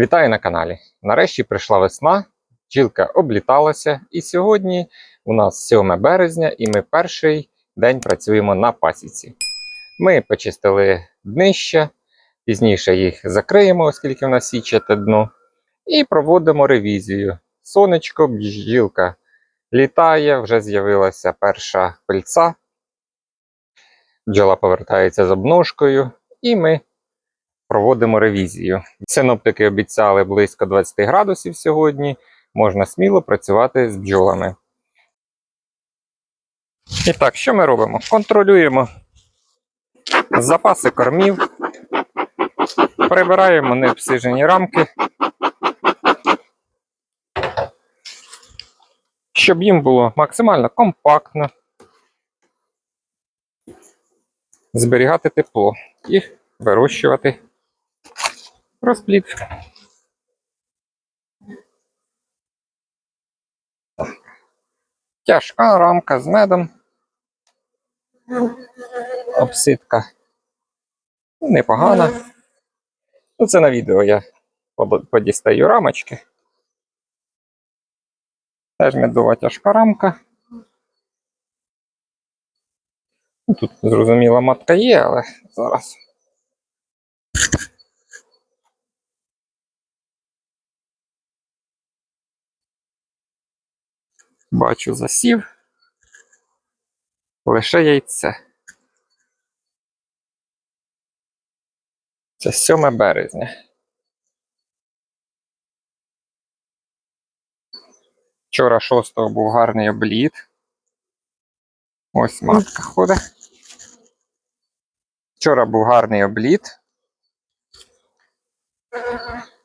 Вітаю на каналі. Нарешті прийшла весна, бджілка обліталася, і сьогодні у нас 7 березня, і ми перший день працюємо на пасіці. Ми почистили днища, пізніше їх закриємо, оскільки в нас січате дно, і проводимо ревізію. Сонечко, бджілка літає, вже з'явилася перша пильця. Бджола повертається з обножкою, і ми проводимо ревізію. Синоптики обіцяли близько 20 градусів сьогодні. Можна сміло працювати з бджолами. І так, що ми робимо? Контролюємо запаси кормів, прибираємо необсижені рамки, щоб їм було максимально компактно зберігати тепло і вирощувати розплід. Тяжка рамка з медом. Обсидка непогана. Ну, це на відео я подістаю рамочки. Теж медова тяжка рамка. Тут зрозуміла матка є, але зараз. Бачу засів. Лише яйце. Це 7 березня. Вчора 6 був гарний обліт. Ось матка ходить. Вчора був гарний обліт.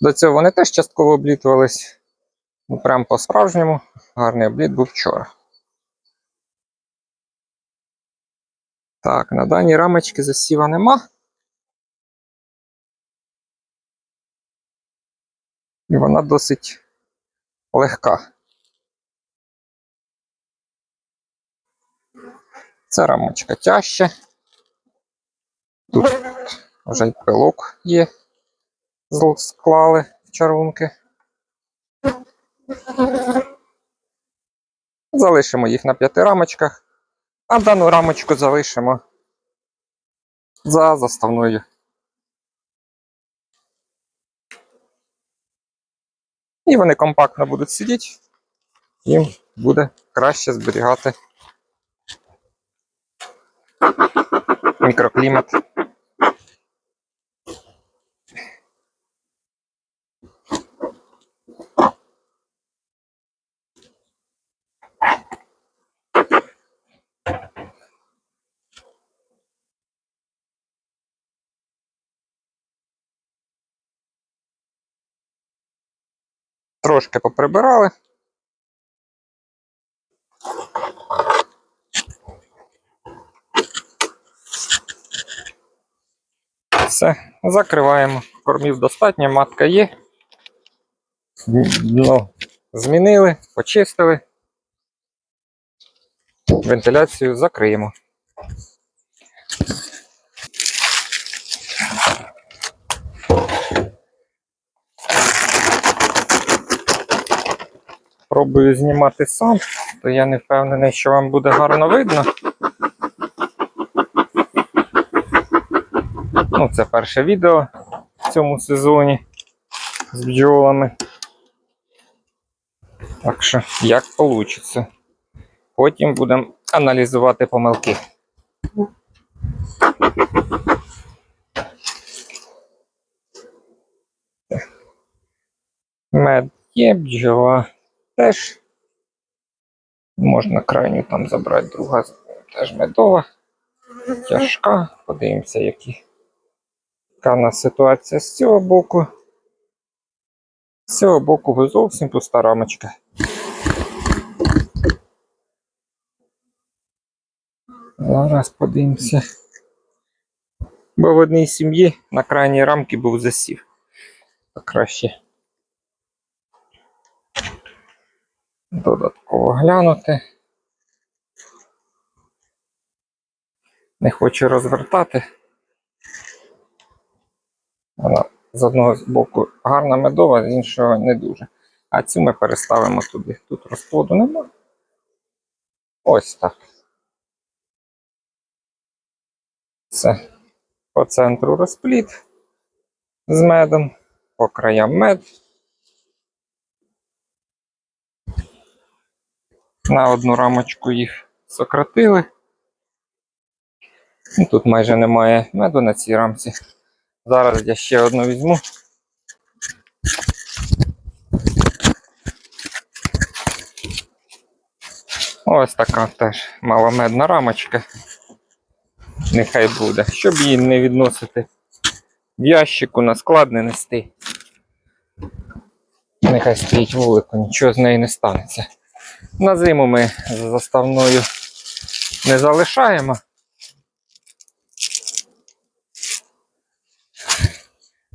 До цього вони теж частково облітувались. Ну, прям по-справжньому гарний обліт був вчора. Так, на даній рамочці засіва нема. І вона досить легка. Ця рамочка тяжча. Тут вже й пилок є. Склали в чарунки. Залишимо їх на п'яти рамочках, а дану рамочку залишимо за заставною. І вони компактно будуть сидіти, їм буде краще зберігати мікроклімат. Трошки поприбирали. Все, закриваємо. Кормів достатньо, матка є. Дно змінили, почистили. Вентиляцію закриємо. Пробую знімати сам, то я не впевнений, що вам буде гарно видно. Ну, це перше відео в цьому сезоні з бджолами. Так що, як вийде. Потім будемо аналізувати помилки. Мед є, бджола теж. Можна крайню там забрати, друга теж медова. Тяжка. Подивимося, які. яка у нас ситуація з цього боку. З цього боку ви зовсім пуста рамочка. Зараз подивимося. Бо в одній сім'ї на крайній рамці був засів. Краще додатково глянути. Не хочу розвертати. Вона з одного боку гарна медова, з іншого не дуже. А цю ми переставимо туди. Тут розплоду нема. Ось так. Це по центру розпліт з медом, по краям мед. На одну рамочку їх сократили. І Тут майже немає меду на цій рамці. Зараз я ще одну візьму. Ось така теж маломедна рамочка. Нехай буде. Щоб її не відносити в ящику на склад не нести. Нехай стоїть вулику, нічого з неї не станеться. На зиму ми заставною не залишаємо.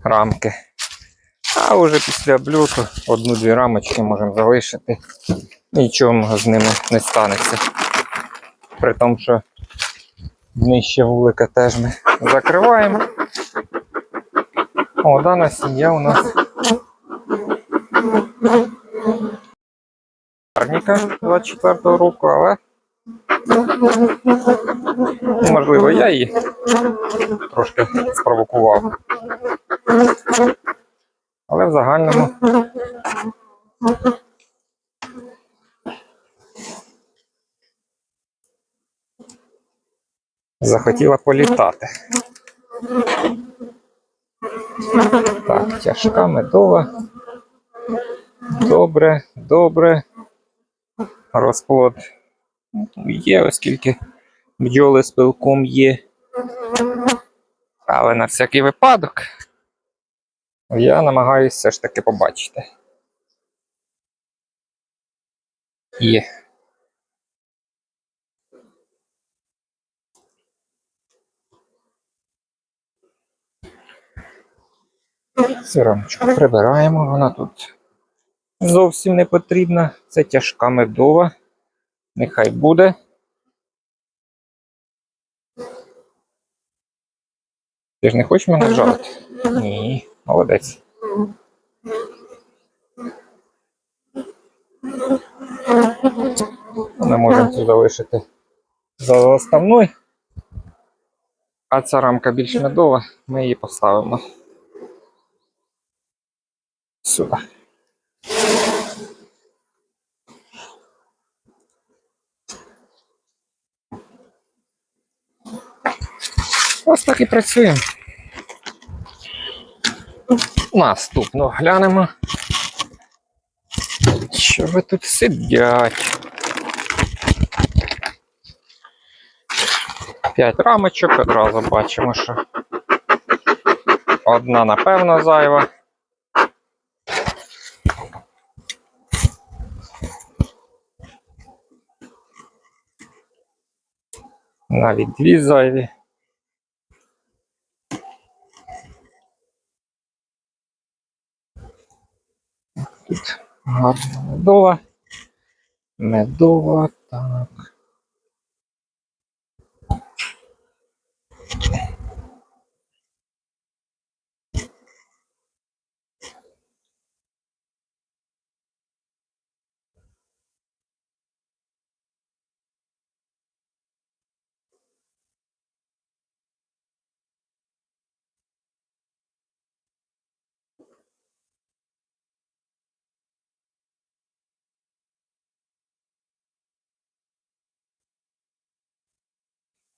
Рамки. А вже після обльоту одну-дві рамочки можемо залишити. Нічого з ними не станеться. При тому, що нижче вулика теж ми закриваємо. О, дана сім'я у нас парніка 24-го року, але можливо я її трошки спровокував. Але в загальному захотіла політати. Так, тяжка медова. Добре, добре. Розплод є, оскільки бджоли з пилком є. Але на всякий випадок я намагаюся все ж таки побачити. Є. Цю прибираємо, вона тут зовсім не потрібна. Це тяжка медова. Нехай буде. Ти ж не хочеш мене жалити? Ні, молодець. Ми можемо цю залишити за заставною. А ця рамка більш медова, ми її поставимо сюди. Ось так і працюємо. Наступно глянемо. Що ви тут сидять? П'ять рамочок, одразу бачимо, що одна, напевно, зайва. Навіть дві зайві. Тут гарна медова. Медова, так.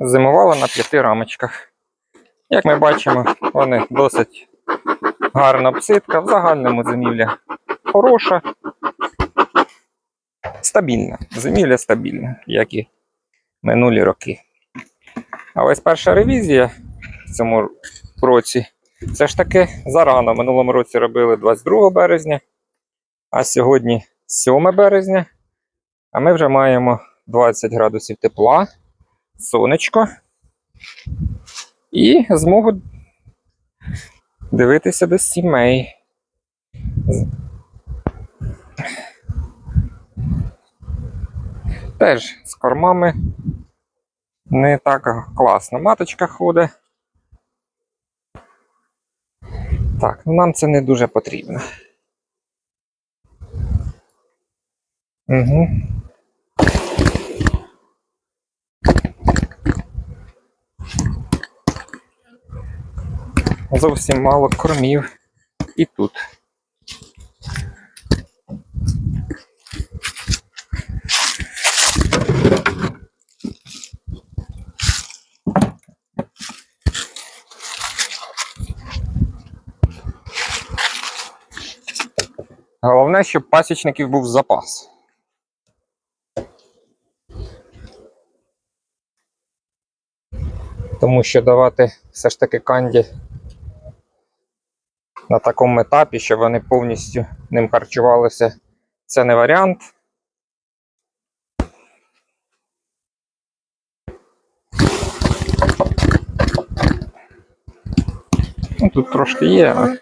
зимувала на п'яти рамочках. Як ми бачимо, вони досить гарна обсидка. В загальному зимівля хороша. Стабільна. Зимівля стабільна, як і минулі роки. А ось перша ревізія в цьому році. Все ж таки зарано. Минулому році робили 22 березня, а сьогодні 7 березня. А ми вже маємо 20 градусів тепла, сонечко і змогу дивитися до сімей. Теж з кормами не так класно. Маточка ходить. Так, ну нам це не дуже потрібно. Угу. Зовсім мало кормів і тут. Головне, щоб пасічників був запас. Тому що давати все ж таки канді на такому етапі, щоб вони повністю ним харчувалися, це не варіант. Ну, тут трошки є,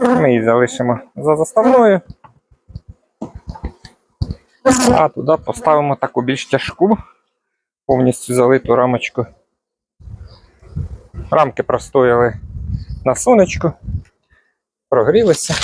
ми її залишимо за заставною. А туди поставимо таку більш тяжку, повністю залиту рамочку. Рамки простояли на сонечку, прогрілися.